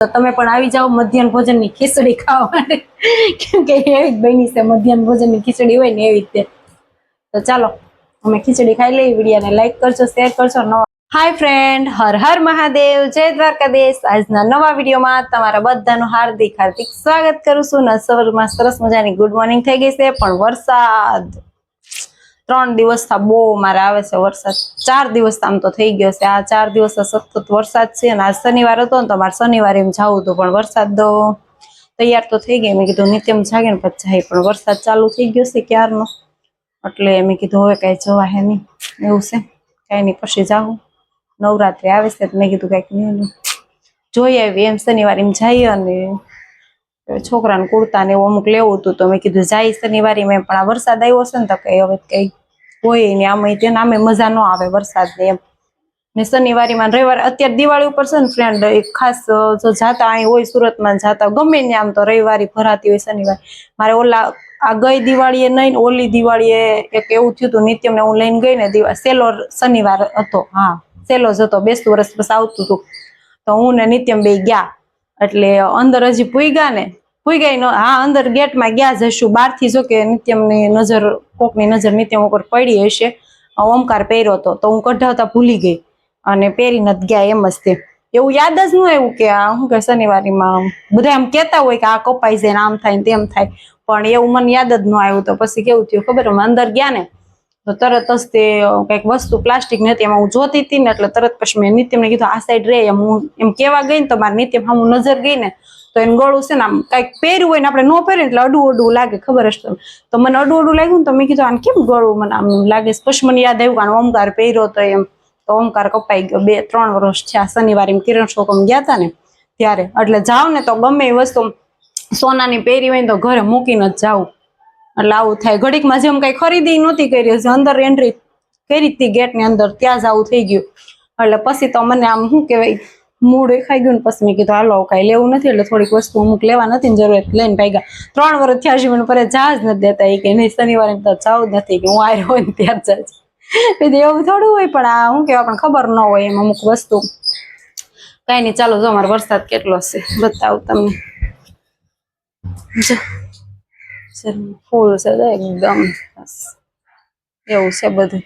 તો તમે પણ આવી જાઓ મધ્યાહન ભોજનની ખીચડી ખાવા માટે કેમ કે એવી જ બની છે મધ્યાહન ભોજનની ખીચડી હોય ને એવી રીતે તો. ચાલો, અમે ખીચડી ખાઈ લઈએ, વિડીયોને લાઈક કરજો શેર કરજો, નવા હાય ફ્રેન્ડ હર હર મહાદેવ, જય દ્વારકાધીશ. આજના નવા વિડીયોમાં તમારા બધાનું હાર્દિક હાર્દિક સ્વાગત કરું છું. ને સવારમાં સરસ મજાની ગુડ મોર્નિંગ થઈ ગઈ છે, પણ વરસાદ. ત્રણ દિવસ બહુ મારે આવે છે વરસાદ. ચાર દિવસ આમ તો થઈ ગયો છે. આ ચાર દિવસ સતત વરસાદ છે અને આજ શનિવાર હતો ને તો મારે શનિવારે એમ જવું હતું, પણ વરસાદ તો તૈયાર તો થઈ ગઈ મેં કીધું નિત્યમ જાગે ને પછી જાય, પણ વરસાદ ચાલુ થઈ ગયો છે ક્યારનો? એટલે મેં કીધું હવે કઈ જવા હે નહીં. એવું છે. કઈ નહીં, પછી જાઉં. નવરાત્રી આવે છે મેં કીધું કંઈક નહીં જોઈ આવી એમ શનિવારે એમ જઈએ અને છોકરાને કુર્તા ને એવું અમુક લેવું હતું તો મેં કીધું, જાય શનિવારે મેં, પણ આ વરસાદ આવ્યો છે ને તો કઈ હવે કઈ હોય ને આમાં તેને આમે મજા ન આવે વરસાદની એમ. ને શનિવારીમાં ને રવિવારે, અત્યારે દિવાળી ઉપર છે ને ફ્રેન્ડ એક ખાસ જો જાતા અહીં હોય સુરતમાં જાતા, ગમે ને આમ તો રવિવારી ભરાતી હોય શનિવાર. મારે ઓલા, આ ગઈ દિવાળીએ નહીં ને ઓલી દિવાળીએ એક એવું થયું હતું નિત્યમને હું લઈને ગઈ ને દિવા, સેલો શનિવાર હતો, હા, સેલો જ હતો બેસતું વર્ષ બસ આવતું હતું. તો હું ને નિત્યમ બે ગયા. એટલે અંદર હજી પૂગ્યા ને પૂગ્યા નો હા અંદર ગેટમાં ગયા જશું બહારથી જો કે નિત્યમની નજર, કોકની નજર નિત્યમ ઉપર પડી હશે. ઓમકાર પહેર્યો હતો, તો હું કઢાવતા ભૂલી ગઈ અને પહેરી નથી ગયા એમ જ તે. એવું યાદ જ ન આવ્યું કે શું કે શનિવારીમાં બધા એમ કહેતા હોય કે આ કપાઈ જાય આમ થાય ને તેમ થાય. પણ એવું મને યાદ જ ન આવ્યું તો પછી કેવું થયું ખબર? અંદર ગયા ને તો તરત જ તે કંઈક વસ્તુ પ્લાસ્ટિક ને એમાં હું જોતી હતી ને એટલે તરત પછી મેં નિત્યમને કીધું, આ સાઈડ રે. એમ હું એમ કેવા ગઈ ને તો મારે નિત્યમ હું નજર ગઈ ને તો એનું ગળું છે ને આમ કંઈક પહેર્યું હોય ને આપણે ન પહેરીએ એટલે અડું અડું લાગે, ખબર હશે તમને. તો મને અડું અડું લાગ્યું ને તો મેં કીધું, આને કેમ ગળું? મને આમ લાગે છે પછી મને યાદ આવ્યું કે આનો ઓમકાર પહેર્યો તો એમ. તો ઓમકાર કપાઈ ગયો, બે ત્રણ વર્ષ થયા, શનિવારે એમ કિરણ શોકમ ગયા હતા ને ત્યારે. એટલે જાવ ને તો ગમે એ વસ્તુ સોનાની પહેરી હોય ને તો ઘરે મૂકીને જ જાવું એટલે આવું થાય. ઘડીકમાં જેમ કઈ ખરીદી નહોતી કરી અંદર એન્ટ્રી કરી હતી ગેટની અંદર, ત્યાં જ આવું થઈ ગયું. એટલે પછી તો મને આમ શું કહેવાય મૂડ ખાઈ ગયું ને પછી મેં કીધું, હાલો કાંઈ લેવું નથી. એટલે થોડીક વસ્તુ અમુક લેવા નથી ને જરૂરત લઈને ગયા ત્રણ વર્ષ થયા છે મને પર જા જ નથી દેતા. એ કે નહીં, શનિવારે તો જાવ જ નથી, કે હું આવ્યો હોય ને ત્યાં જ કીધું, એવું થોડું હોય, પણ આ શું કહેવાય પણ ખબર ન હોય એમ અમુક વસ્તુ. કાંઈ નહીં, ચાલો, જો અમારો વરસાદ કેટલો છે, બતાવું તમને. જો. ફૂલ છે એકદમ એવું છે બધું.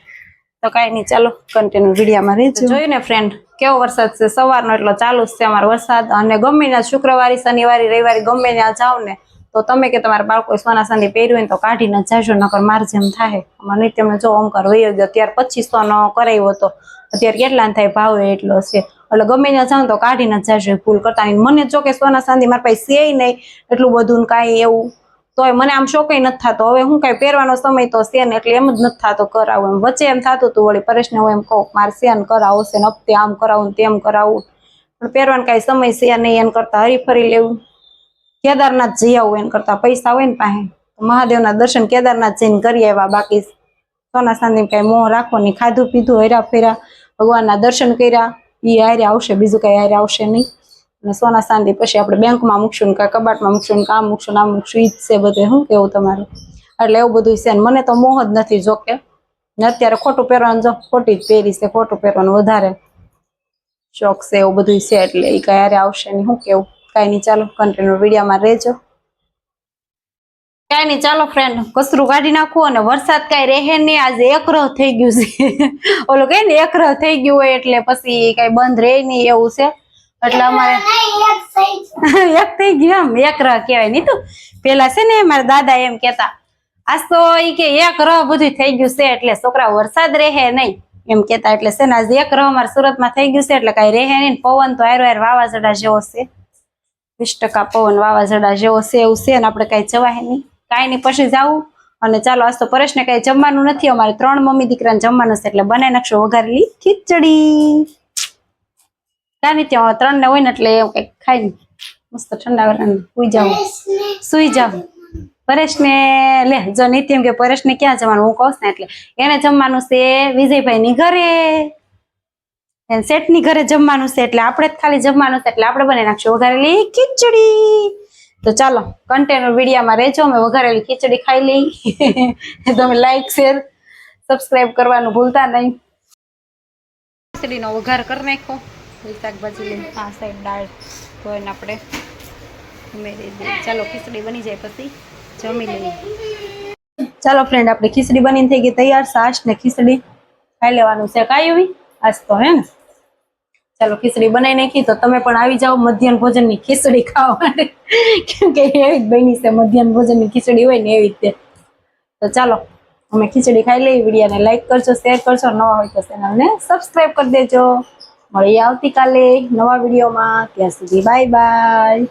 તો કાંઈ નહીં ચાલો કન્ટિન્યુ વિડીયામાં રહેજો. જોયું ને ફ્રેન્ડ કેવો વરસાદ છે? સવારનો એટલો ચાલુ છે અમારો વરસાદ. અને ગમે ને શુક્રવારે શનિવારે રવિવારે ગમે ત્યાં જાઓ ને તો તમે કે તમારા બાળકો સોના ચાંદી પહેર્યું હોય ને તો કાઢીને જાજો નકર માર જેમ થાય. અમારે નિત્યમને જો ઓમકાર વહી ગયો ત્યારે પચીસો નો કરાવ્યો હતો. અત્યારે કેટલા થાય ભાવ એટલો છે. એટલે ગમે ત્યાં જાવ તો કાઢીને જાજો ભૂલ કરતા મને જો કે સોના ચાંદી મારા પાસે છે નહીં એટલું બધું ને કાંઈ એવું તોય મને આમ શોકઈ નથી થતો. હવે હું કઈ પહેરવાનો સમય તો છે ને એટલે એમ જ નથી થતો કરાવું. એમ વચ્ચે એમ થતું હતું વળી પરેશને હું એમ કહું, મારે સેન કરાવો છે હપ્તે આમ કરાવું તેમ કરાવું. પણ પહેરવાનો કઈ સમય છે નહીં, એને કરતા હરીફરી લેવું. કેદારનાથ જઈ આવું એમ કરતા પૈસા હોય ને પાસે. મહાદેવના દર્શન કેદારનાથ જઈને કરી આવ્યા બાકી. સોના સાંદી કઈ મોહ રાખો નહીં, ખાધું પીધું હર્યા ફેર્યા ભગવાનના દર્શન કર્યા. એ હારે આવશે, બીજું કઈ હારે આવશે નહીં. અને સોના ચાંદી પછી આપણે બેંકમાં મૂકશું ને કાંઈ કબાટમાં મૂકશું ને કામ મૂકશું ને આમ મૂકશું, ઈ છે બધે. શું કેવું તમારું? એટલે એવું બધું છે ને. મને તો મોહ જ નથી જોકે. ને અત્યારે ખોટું પહેરવાનું જો, ખોટી જ પહેરી છે, ખોટું પહેરવાનું વધારે શોખ છે એવું બધું છે એટલે એ કઈ હારે આવશે નહીં. શું કેવું? કાંઈ નહીં, ચાલો કન્ટિન્યુ વિડીયોમાં રહેજો. કાંઈ નહીં, ચાલો ફ્રેન્ડ કસરું કાઢી નાખું અને વરસાદ કાંઈ રહે નહીં. આજે એકરહ થઈ ગયું છે. ઓલું કહે ને એકરહ થઈ ગયું હોય એટલે પછી કાંઈ બંધ રહે નહીં એવું છે. એટલે અમારે એક થઈ ગયું. એમ. એક રહ કહેવાય નહીં તું પેલા છે ને મારા દાદા એમ કેતા આજ તો ઈ કે એક રહ બધું થઈ ગયું છે એટલે છોકરા વરસાદ રહે નહીં. એમ કેતા એટલે છે ને આજે એક રહ અમારા સુરતમાં થઈ ગયું છે એટલે કઈ રહે નહીં પવન તો હારો હાર વાવાઝોડા જેવો છે. વીસ ટકા પવન વાવાઝોડા જેવો છે એવું છે ને આપણે કઈ જવાય નહીં. કાંઈ નહીં પછી જાવું અને ચાલો આજ તો પરેશને કઈ જમવાનું નથી અમારે ત્રણ મમ્મી દીકરાને જમવાનું છે એટલે બનાવી નાખશું વઘારેલી ખીચડી. કાંઈ ત્યાં ત્રણ ને હોય ને એટલે એવું કંઈક ખાઈ ને મસ્ત ઠંડા વરાને સુઈ જાવ સુઈ જાવ પરેશને લે, જો નિત્યમ કે પરેશ ને ક્યાં જવાનું? હું કહું ને એટલે. એને જમવાનું છે વિજયભાઈ ની ઘરે. એને શેઠની ઘરે જમવાનું છે એટલે આપણે જ ખાલી જમવાનું છે એટલે આપણે બનાવી નાખશું. વઘારેલી ખીચડી. તો ચાલો કન્ટેનર વિડીયામાં રહેજો. અમે વઘારેલી ખીચડી ખાઈ લઈ. તમે લાઈક શેર સબસ્ક્રાઇબ કરવાનું ભૂલતા નહીં. ખીચડીનો વઘાર કરી નાખો શાકભાજી લઈને આ સાઈડ દાળ તો આપણે ઉમેરી દઈએ. ચાલો, ખીચડી બની જાય પછી જમી લઈએ. ચાલો ફ્રેન્ડ આપણે ખીચડી બનીને થઈ ગઈ તૈયાર. સાસ ને ખીચડી ખાઈ લેવાનું છે. કાંઈ એવી? આજ તો હે ને? ચાલો, ખીચડી બનાવી નાખી. તો તમે પણ આવી જાઓ મધ્યાહન ભોજનની ખીચડી ખાવા માટે કેમ કે એવી જ બની છે મધ્યાહન ભોજનની ખીચડી હોય ને એવી રીતે તો ચાલો, અમે ખીચડી ખાઈ લઈએ. વિડીયોને લાઈક કરજો શેર કરજો. નવા હોય તો ચેનલને સબસ્ક્રાઈબ કરી દેજો. મળીએ આવતીકાલે નવા વિડીયોમાં. ત્યાં સુધી બાય બાય.